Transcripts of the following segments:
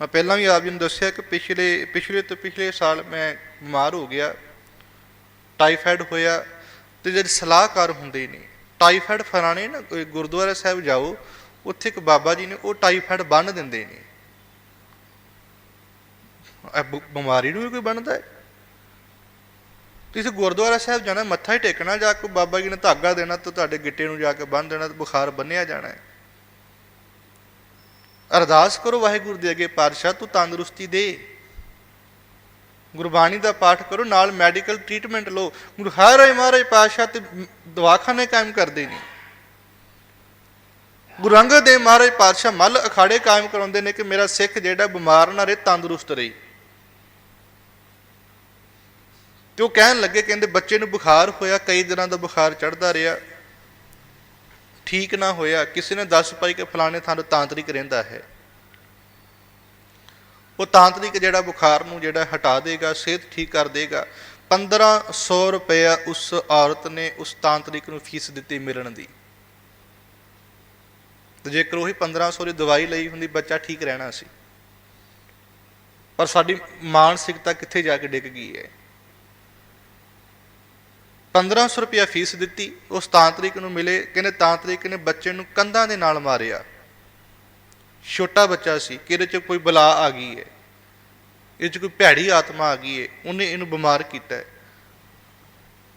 ਮੈਂ ਪਹਿਲਾਂ ਵੀ ਆਪ ਜੀ ਨੂੰ ਦੱਸਿਆ ਕਿ ਪਿਛਲੇ ਪਿਛਲੇ ਤੋਂ ਪਿਛਲੇ ਸਾਲ ਮੈਂ ਬਿਮਾਰ ਹੋ ਗਿਆ, ਟਾਈਫਾਇਡ ਹੋਇਆ ਤੇ ਜਿਹੜੇ ਸਲਾਹਕਾਰ ਹੁੰਦੇ ਨੇ, ਟਾਈਫਾਇਡ ਫਲਾਣੇ ਨਾ ਕੋਈ ਗੁਰਦੁਆਰਾ ਸਾਹਿਬ ਜਾਓ, ਉੱਥੇ ਇੱਕ ਬਾਬਾ ਜੀ ਨੇ ਉਹ ਟਾਈਫਾਇਡ ਬੰਨ ਦਿੰਦੇ ਨੇ। ਬਿਮਾਰੀ ਨੂੰ ਵੀ ਕੋਈ ਬਣਦਾ ਹੈ? ਤੁਸੀਂ ਗੁਰਦੁਆਰਾ ਸਾਹਿਬ ਜਾਣਾ, ਮੱਥਾ ਹੀ ਟੇਕਣਾ, ਜਾ ਕੇ ਬਾਬਾ ਜੀ ਨੇ ਧਾਗਾ ਦੇਣਾ ਤੇ ਤੁਹਾਡੇ ਗਿੱਟੇ ਨੂੰ ਜਾ ਕੇ ਬੰਨ ਦੇਣਾ ਤੇ ਬੁਖਾਰ ਬੰਨਿਆ ਜਾਣਾ ਹੈ। ਅਰਦਾਸ ਕਰੋ ਵਾਹਿਗੁਰੂ ਦੇ ਅੱਗੇ ਪਾਤਸ਼ਾਹ, ਤੂੰ ਤੰਦਰੁਸਤੀ ਦੇ। ਗੁਰਬਾਣੀ ਦਾ ਪਾਠ ਕਰੋ, ਨਾਲ ਮੈਡੀਕਲ ਟ੍ਰੀਟਮੈਂਟ ਲਓ। ਗੁਰੂ ਹਰਿ ਮਹਾਰਾਜ ਪਾਤਸ਼ਾਹ ਤੇ ਦਵਾਖਾਨੇ ਕਾਇਮ ਕਰਦੇ ਨੇ। ਗੁਰੂ ਅੰਗਦ ਦੇਵ ਮਹਾਰਾਜ ਪਾਤਸ਼ਾਹ ਮੱਲ ਅਖਾੜੇ ਕਾਇਮ ਕਰਾਉਂਦੇ ਨੇ ਕਿ ਮੇਰਾ ਸਿੱਖ ਜਿਹੜਾ ਬਿਮਾਰ ਨਾ ਰਹੇ, ਤੰਦਰੁਸਤ ਰਹੇ। ਤੇ ਉਹ ਕਹਿਣ ਲੱਗੇ, ਕਹਿੰਦੇ, ਬੱਚੇ ਨੂੰ ਬੁਖਾਰ ਹੋਇਆ, ਕਈ ਦਿਨਾਂ ਦਾ ਬੁਖਾਰ ਚੜਦਾ ਰਿਹਾ। ਠੀਕ ਨਾ ਹੋਇਆ, ਕਿਸੇ ਨੇ ਦੱਸ ਪਾਈ ਕਿ ਫਲਾਣੇ ਥਾਂ ਤੇ ਤਾਂਤਰਿਕ ਰਹਿੰਦਾ ਹੈ। ਉਹ ਤਾਂਤਰਿਕ ਜਿਹੜਾ ਬੁਖਾਰ ਨੂੰ ਜਿਹੜਾ ਹਟਾ ਦੇਗਾ, ਸਿਹਤ ਠੀਕ ਕਰ ਦੇਗਾ 1500 ਰੁਪਇਆ ਉਸ ਔਰਤ ਨੇ ਉਸ ਤਾਂਤਰਿਕ ਨੂੰ ਫੀਸ ਦਿੱਤੀ ਮਿਲਣ ਦੀ। ਤੇ ਜੇਕਰ ਉਹੀ 1500 ਦੀ ਦਵਾਈ ਲਈ ਹੁੰਦੀ, ਬੱਚਾ ਠੀਕ ਰਹਿਣਾ ਸੀ। ਪਰ ਸਾਡੀ ਮਾਨਸਿਕਤਾ ਕਿੱਥੇ ਜਾ ਕੇ ਡਿੱਗ ਗਈ ਹੈ? 1500 ਰੁਪਇਆ ਫੀਸ ਦਿੱਤੀ, ਉਸ ਤਾਂਤਰਿਕ ਨੂੰ ਮਿਲੇ, ਕਹਿੰਦੇ ਤਾਂਤਰਿਕ ਨੇ ਬੱਚੇ ਨੂੰ ਕੰਧਾਂ ਦੇ ਨਾਲ ਮਾਰਿਆ। ਛੋਟਾ ਬੱਚਾ ਸੀ, ਕਿ ਇਹਦੇ ਚ ਕੋਈ ਬਲਾ ਆ ਗਈ ਹੈ ਇਹ ਚ ਕੋਈ ਭੈੜੀ ਆਤਮਾ ਆ ਗਈ ਹੈ ਉਹਨੇ ਇਹਨੂੰ ਬਿਮਾਰ ਕੀਤਾ ਹੈ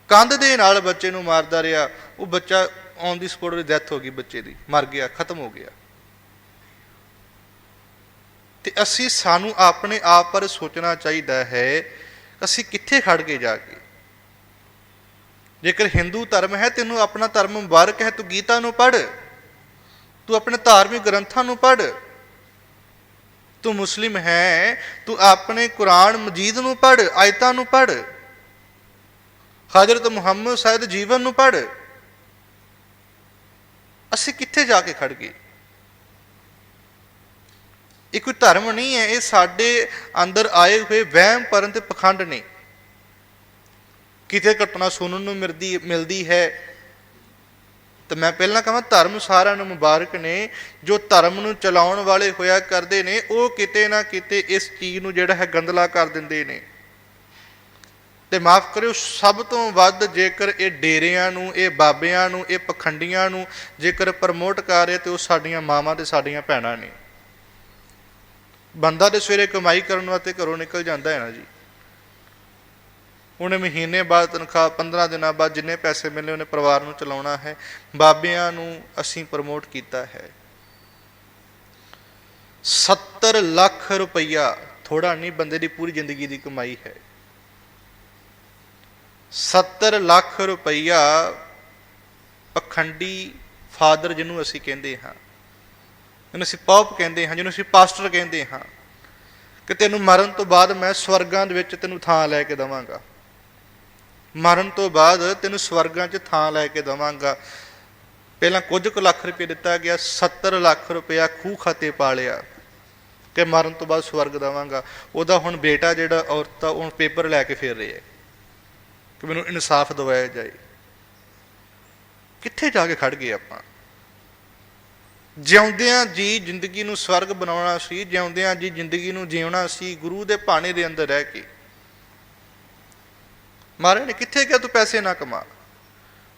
ਕੰਧ ਦੇ ਨਾਲ ਬੱਚੇ ਨੂੰ ਮਾਰਦਾ ਰਿਹਾ, ਉਹ ਬੱਚਾ ਔਨ ਦੀ ਸਪੋਟ ਦੀ ਡੈਥ ਹੋ ਗਈ ਬੱਚੇ ਦੀ, ਮਰ ਗਿਆ, ਖਤਮ ਹੋ ਗਿਆ। ਤੇ ਅਸੀਂ, ਸਾਨੂੰ ਆਪਣੇ ਆਪ ਪਰ ਸੋਚਣਾ ਚਾਹੀਦਾ ਹੈ, ਅਸੀਂ ਕਿੱਥੇ ਖੜ ਕੇ ਜਾ ਕੇ? ਜੇਕਰ ਹਿੰਦੂ ਧਰਮ ਹੈ, ਤੈਨੂੰ ਆਪਣਾ ਧਰਮ ਮੁਬਾਰਕ ਹੈ, ਤੂੰ ਗੀਤਾ ਨੂੰ ਪੜ੍ਹ। ਤੂੰ ਆਪਣੇ ਧਾਰਮਿਕ ਗ੍ਰੰਥਾਂ ਨੂੰ ਪੜ੍ਹ। ਤੂੰ ਮੁਸਲਿਮ ਹੈ, ਤੂੰ ਆਪਣੇ ਕੁਰਾਨ ਮਜੀਦ ਨੂੰ ਪੜ੍ਹ, ਆਇਤਾਂ ਨੂੰ ਪੜ੍ਹ। ਹਜ਼ਰਤ ਮੁਹੰਮਦ ਸਾਹਿਬ ਦੇ ਜੀਵਨ ਨੂੰ ਪੜ੍ਹ। ਅਸੀਂ ਕਿੱਥੇ ਜਾ ਕੇ ਖੜ ਗਏ? ਇਹ ਕੋਈ ਧਰਮ ਨਹੀਂ ਹੈ, ਇਹ ਸਾਡੇ ਅੰਦਰ ਆਏ ਹੋਏ ਵਹਿਮ ਪਰਨ ਤੇ ਪਖੰਡ ਨੇ। ਕਿਤੇ ਘਟਨਾ ਸੁਣਨ ਨੂੰ ਮਿਲਦੀ ਮਿਲਦੀ ਹੈ? ਤਾਂ ਮੈਂ ਪਹਿਲਾਂ ਕਹਾਂ, ਧਰਮ ਸਾਰਿਆਂ ਨੂੰ ਮੁਬਾਰਕ ਨੇ, ਜੋ ਧਰਮ ਨੂੰ ਚਲਾਉਣ ਵਾਲੇ ਹੋਇਆ ਕਰਦੇ ਨੇ, ਉਹ ਕਿਤੇ ਨਾ ਕਿਤੇ ਇਸ ਚੀਜ਼ ਨੂੰ ਜਿਹੜਾ ਹੈ ਗੰਦਲਾ ਕਰ ਦਿੰਦੇ ਨੇ। ਤੇ ਮਾਫ ਕਰਿਓ, ਸਭ ਤੋਂ ਵੱਧ ਜੇਕਰ ਇਹ ਡੇਰਿਆਂ ਨੂੰ, ਇਹ ਬਾਬਿਆਂ ਨੂੰ, ਇਹ ਪਖੰਡੀਆਂ ਨੂੰ ਜੇਕਰ ਪ੍ਰਮੋਟ ਕਰ ਰਹੇ, ਤੇ ਉਹ ਸਾਡੀਆਂ ਮਾਵਾਂ ਤੇ ਸਾਡੀਆਂ ਭੈਣਾਂ ਨੇ। ਬੰਦਾ ਤੇ ਸਵੇਰੇ ਕਮਾਈ ਕਰਨ ਵਾਸਤੇ ਘਰੋਂ ਨਿਕਲ ਜਾਂਦਾ ਹੈ ਨਾ ਜੀ। ਉਹਨੇ ਮਹੀਨੇ ਬਾਅਦ, ਤਨਖਾਹ 15 ਦਿਨਾਂ ਬਾਅਦ ਜਿੰਨੇ ਪੈਸੇ ਮਿਲੇ ਉਹਨੇ ਪਰਿਵਾਰ ਨੂੰ ਚਲਾਉਣਾ ਹੈ। ਬਾਬਿਆਂ ਨੂੰ ਅਸੀਂ ਪ੍ਰਮੋਟ ਕੀਤਾ ਹੈ। 70 ਲੱਖ ਰੁਪਈਆ ਥੋੜਾ ਨਹੀਂ, ਬੰਦੇ ਦੀ ਪੂਰੀ ਜ਼ਿੰਦਗੀ ਦੀ ਕਮਾਈ ਹੈ। 70 ਲੱਖ ਰੁਪਈਆ ਪਖੰਡੀ ਫਾਦਰ ਜਿਹਨੂੰ ਅਸੀਂ ਕਹਿੰਦੇ ਹਾਂ, ਜਿਹਨੂੰ ਅਸੀਂ ਪੌਪ ਕਹਿੰਦੇ ਹਾਂ, ਜਿਹਨੂੰ ਅਸੀਂ ਪਾਸਟਰ ਕਹਿੰਦੇ ਹਾਂ, ਕਿ ਤੈਨੂੰ ਮਰਨ ਤੋਂ ਬਾਅਦ ਮੈਂ ਸਵਰਗਾਂ ਦੇ ਵਿੱਚ ਤੈਨੂੰ ਥਾਂ ਲੈ ਕੇ ਦਵਾਂਗਾ। ਮਰਨ ਤੋਂ ਬਾਅਦ ਤੈਨੂੰ ਸਵਰਗਾਂ 'ਚ ਥਾਂ ਲੈ ਕੇ ਦਵਾਂਗਾ। ਪਹਿਲਾਂ ਕੁਝ ਕੁ ਲੱਖ ਰੁਪਏ ਦਿੱਤਾ ਗਿਆ 70 ਲੱਖ ਰੁਪਇਆ ਖੂਹ ਖਾਤੇ ਪਾ ਲਿਆ ਕਿ ਮਰਨ ਤੋਂ ਬਾਅਦ ਸਵਰਗ ਦਵਾਂਗਾ। ਉਹਦਾ ਹੁਣ ਬੇਟਾ ਜਿਹੜਾ ਔਰਤ ਆ ਉਹ ਪੇਪਰ ਲੈ ਕੇ ਫੇਰ ਰਿਹਾ ਹੈ ਕਿ ਮੈਨੂੰ ਇਨਸਾਫ ਦਿਵਾਇਆ ਜਾਏ। ਕਿੱਥੇ ਜਾ ਕੇ ਖੜ ਗਏ ਆਪਾਂ? ਜਿਉਂਦਿਆਂ ਜੀ ਜ਼ਿੰਦਗੀ ਨੂੰ ਸਵਰਗ ਬਣਾਉਣਾ ਸੀ, ਜਿਉਂਦਿਆਂ ਜੀ ਜ਼ਿੰਦਗੀ ਨੂੰ ਜਿਉਣਾ ਸੀ, ਗੁਰੂ ਦੇ ਭਾਣੇ ਦੇ ਅੰਦਰ ਰਹਿ ਕੇ। ਮਹਾਰਾਜ ਨੇ, ਕਿੱਥੇ ਕਿਹਾ ਤੂੰ ਪੈਸੇ ਨਾ ਕਮਾ?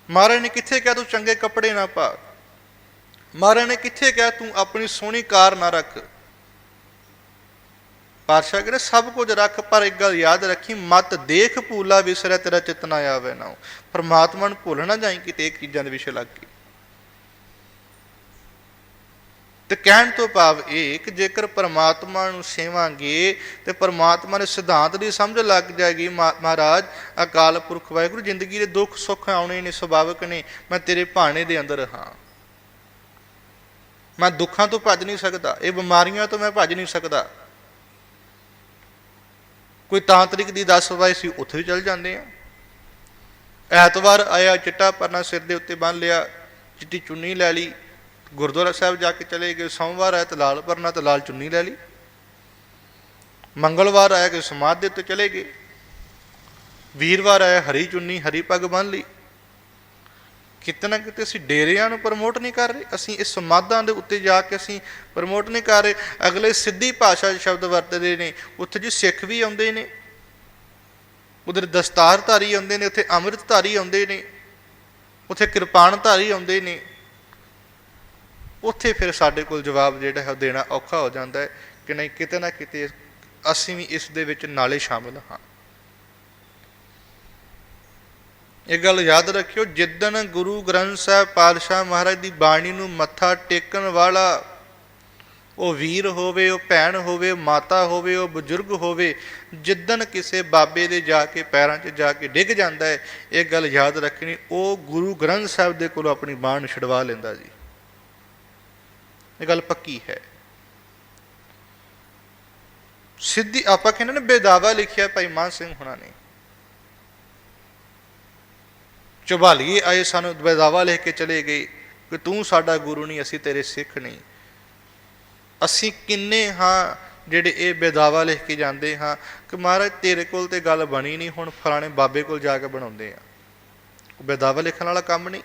ਮਹਾਰਾਜ ਨੇ, ਕਿੱਥੇ ਕਿਹਾ ਤੂੰ ਚੰਗੇ ਕੱਪੜੇ ਨਾ ਪਾ? ਮਹਾਰਾਜ ਨੇ, ਕਿੱਥੇ ਕਿਹਾ ਤੂੰ ਆਪਣੀ ਸੋਹਣੀ ਕਾਰ ਨਾ ਰੱਖ? ਪਾਤਸ਼ਾਹ ਕਹਿੰਦੇ, ਸਭ ਕੁਝ ਰੱਖ, ਪਰ ਇੱਕ ਗੱਲ ਯਾਦ ਰੱਖੀ, ਮਤ ਦੇਖ ਭੂਲਾ ਵਿਸਰੈ ਤੇਰਾ ਚਿਤ ਨਾ ਆਵੇ ਨਾ। ਪਰਮਾਤਮਾ ਨੂੰ ਭੁੱਲ ਨਾ ਜਾਈ ਕਿਤੇ ਇੱਕ ਚੀਜ਼ਾਂ ਦੇ ਵਿਸ਼ੇ ਲੱਗ ਕੇ। ਤੇ ਕਹਿਣ ਤੋਂ ਭਾਵ ਇਹ ਕਿ ਜੇਕਰ ਪਰਮਾਤਮਾ ਨੂੰ ਸੇਵਾਂਗੇ ਤੇ ਪਰਮਾਤਮਾ ਦੇ ਸਿਧਾਂਤ ਦੀ ਸਮਝ ਲੱਗ ਜਾਏਗੀ ਮਹਾ- ਮਹਾਰਾਜ, ਅਕਾਲ ਪੁਰਖ ਵਾਹਿਗੁਰੂ, ਜ਼ਿੰਦਗੀ ਦੇ ਦੁੱਖ ਸੁੱਖ ਆਉਣੇ ਨੇ, ਸੁਭਾਵਿਕ ਨੇ, ਮੈਂ ਤੇਰੇ ਭਾਣੇ ਦੇ ਅੰਦਰ ਹਾਂ। ਮੈਂ ਦੁੱਖਾਂ ਤੋਂ ਭੱਜ ਨਹੀਂ ਸਕਦਾ, ਇਹ ਬਿਮਾਰੀਆਂ ਤੋਂ ਮੈਂ ਭੱਜ ਨਹੀਂ ਸਕਦਾ। ਕੋਈ ਤਾਂਤਰਿਕ ਦੀ ਦਸ ਵਾਈ ਸੀ ਉੱਥੇ ਵੀ ਚਲ ਜਾਂਦੇ ਆ ਐਤਵਾਰ ਆਇਆ ਚਿੱਟਾ ਪਰਨਾ ਸਿਰ ਦੇ ਉੱਤੇ ਬੰਨ ਲਿਆ, ਚਿੱਟੀ ਚੁੰਨੀ ਲੈ ਲਈ ਗੁਰਦੁਆਰਾ ਸਾਹਿਬ ਜਾ ਕੇ ਚਲੇ ਗਏ, ਸੋਮਵਾਰ ਆਇਆ ਤਾਂ ਲਾਲ ਪਰਨਾ ਤੇ ਲਾਲ ਚੁੰਨੀ ਲੈ ਲਈ। ਮੰਗਲਵਾਰ ਆਇਆ ਕਿ ਸਮਾਧ ਦੇ ਉੱਤੇ ਚਲੇ ਗਏ। ਵੀਰਵਾਰ ਆਇਆ ਹਰੀ ਚੁੰਨੀ, ਹਰੀ ਪੱਗ ਬੰਨ ਲਈ। ਕਿਤੇ ਨਾ ਕਿਤੇ ਅਸੀਂ ਡੇਰਿਆਂ ਨੂੰ ਪ੍ਰਮੋਟ ਨਹੀਂ ਕਰ ਰਹੇ, ਅਸੀਂ ਇਸ ਸਮਾਧਾਂ ਦੇ ਉੱਤੇ ਜਾ ਕੇ ਅਸੀਂ ਪ੍ਰਮੋਟ ਨਹੀਂ ਕਰ ਰਹੇ। ਅਗਲੇ ਸਿੱਧੀ ਭਾਸ਼ਾ 'ਚ ਸ਼ਬਦ ਵਰਤਦੇ ਨੇ, ਉੱਥੇ ਜੀ ਸਿੱਖ ਵੀ ਆਉਂਦੇ ਨੇ। ਉਧਰ ਦਸਤਾਰਧਾਰੀ ਆਉਂਦੇ ਨੇ, ਉੱਥੇ ਅੰਮ੍ਰਿਤਧਾਰੀ ਆਉਂਦੇ ਨੇ। ਉੱਥੇ ਕਿਰਪਾਨਧਾਰੀ ਆਉਂਦੇ ਨੇ। ਉੱਥੇ ਫਿਰ ਸਾਡੇ ਕੋਲ ਜਵਾਬ ਜਿਹੜਾ ਹੈ ਉਹ ਦੇਣਾ ਔਖਾ ਹੋ ਜਾਂਦਾ ਹੈ ਕਿ ਨਹੀਂ, ਕਿਤੇ ਨਾ ਕਿਤੇ ਅਸੀਂ ਵੀ ਇਸ ਦੇ ਵਿੱਚ ਨਾਲੇ ਸ਼ਾਮਲ ਹਾਂ। ਇਹ ਗੱਲ ਯਾਦ ਰੱਖਿਓ, ਜਿੱਦਣ ਗੁਰੂ ਗ੍ਰੰਥ ਸਾਹਿਬ ਪਾਤਸ਼ਾਹ ਮਹਾਰਾਜ ਦੀ ਬਾਣੀ ਨੂੰ ਮੱਥਾ ਟੇਕਣ ਵਾਲਾ ਉਹ ਵੀਰ ਹੋਵੇ, ਉਹ ਭੈਣ ਹੋਵੇ ਮਾਤਾ ਹੋਵੇ, ਉਹ ਬਜ਼ੁਰਗ ਹੋਵੇ, ਜਿੱਦਣ ਕਿਸੇ ਬਾਬੇ ਦੇ ਜਾ ਕੇ ਪੈਰਾਂ 'ਚ ਜਾ ਕੇ ਡਿੱਗ ਜਾਂਦਾ ਹੈ, ਇਹ ਗੱਲ ਯਾਦ ਰੱਖਣੀ, ਉਹ ਗੁਰੂ ਗ੍ਰੰਥ ਸਾਹਿਬ ਦੇ ਕੋਲੋਂ ਆਪਣੀ ਬਾਣ ਛਡਵਾ ਲੈਂਦਾ ਜੀ। ਇਹ ਗੱਲ ਪੱਕੀ ਹੈ। ਸਿੱਧੀ ਆਪਾਂ ਕਹਿੰਦੇ ਨੇ ਬੇਦਾਵਾ ਲਿਖਿਆ ਭਾਈ ਮਾਨ ਸਿੰਘ ਹੁਣਾਂ ਨੇ। ਚੁਬਾਲੀਏ ਆਏ ਸਾਨੂੰ ਬੇਦਾਵਾ ਲਿਖ ਕੇ ਚਲੇ ਗਏ ਕਿ ਤੂੰ ਸਾਡਾ ਗੁਰੂ ਨਹੀਂ, ਅਸੀਂ ਤੇਰੇ ਸਿੱਖ ਨਹੀਂ। ਅਸੀਂ ਕਿੰਨੇ ਹਾਂ ਜਿਹੜੇ ਇਹ ਬੇਦਾਵਾ ਲਿਖ ਕੇ ਜਾਂਦੇ ਹਾਂ ਕਿ ਮਹਾਰਾਜ ਤੇਰੇ ਕੋਲ ਤੇ ਗੱਲ ਬਣੀ ਨਹੀਂ, ਹੁਣ ਫਲਾਣੇ ਬਾਬੇ ਕੋਲ ਜਾ ਕੇ ਬਣਾਉਂਦੇ ਆ। ਉਹ ਬੇਦਾਵਾ ਲਿਖਣ ਵਾਲਾ ਕੰਮ ਨਹੀਂ।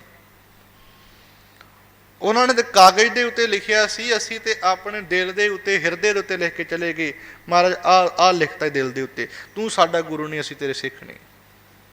ਉਹਨਾਂ ਨੇ ਤੇ ਕਾਗਜ਼ ਦੇ ਉੱਤੇ ਲਿਖਿਆ ਸੀ, ਅਸੀਂ ਤੇ ਆਪਣੇ ਦਿਲ ਦੇ ਉੱਤੇ, ਹਿਰਦੇ ਦੇ ਉੱਤੇ ਲਿਖ ਕੇ ਚਲੇ ਗਏ। ਮਹਾਰਾਜ ਆ ਆ ਲਿਖਤਾ ਦਿਲ ਦੇ ਉੱਤੇ। ਤੂੰ ਸਾਡਾ ਗੁਰੂ ਨਹੀਂ, ਅਸੀਂ ਤੇਰੇ ਸਿੱਖ ਨਹੀਂ।